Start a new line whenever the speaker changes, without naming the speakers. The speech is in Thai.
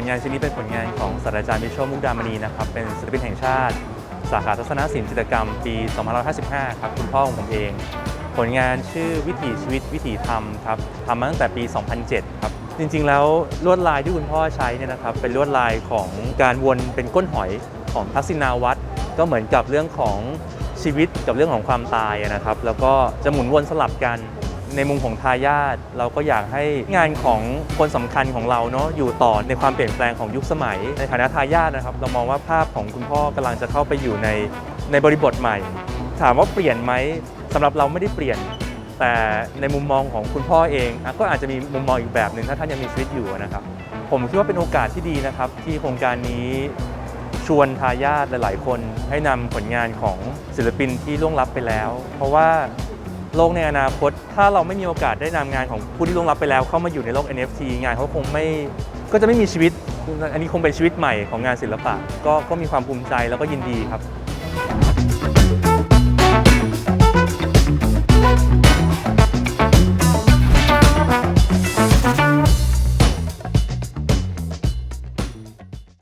ลงานชิ้นนี้เป็นผลงานของศาสตราจารย์มิโชมุกดามณีนะครับเป็นศิลปินแห่งชาติ สาขาทัศนศิลป์จิตรกรรมปี 2555 ครับคุณพ่อของผมเอง ผลงานชื่อวิถีชีวิตวิถีธรรมครับทำมาตั้งแต่ปี 2007 ครับ จริง ๆ แล้วลวดลายที่คุณพ่อใช้เนี่ยนะครับเป็นลวดลายของการวนเป็นก้นหอยของทักษิณาวัตรก็เหมือนกับเรื่องของชีวิตกับเรื่องของความตายนะครับ แล้วก็จะหมุนวนสลับกัน ในมุมของทายาทเราก็อยากให้งานของคนสำคัญของเราเนาะอยู่ต่อในความเปลี่ยนแปลงของยุคสมัย ในฐานะทายาทนะครับ เรามองว่าภาพของคุณพ่อกำลังจะเข้าไปอยู่ในในบริบทใหม่ ถามว่าเปลี่ยนไหมสำหรับเราไม่ได้เปลี่ยน แต่ในมุมมองของคุณพ่อเองก็อาจจะมีมุมมองอีกแบบหนึ่งถ้าท่านยังมีชีวิตอยู่นะครับ ผมคิดว่าเป็นโอกาสที่ดีนะครับ ที่โครงการนี้ชวนทายาทหลาย ๆ คนให้นำผลงานของศิลปินที่ล่วงลับไปแล้ว เพราะว่า โลกในอนาคต ถ้าเราไม่มีโอกาสได้นำงานของผู้ที่ล่วงลับไปแล้ว เข้ามาอยู่ในโลก NFT งานเขาคงไม่ก็จะไม่มีชีวิต อันนี้คงเป็นชีวิตใหม่ของงานศิลปะ ก็ก็มีความภูมิใจแล้วก็ยินดีครับ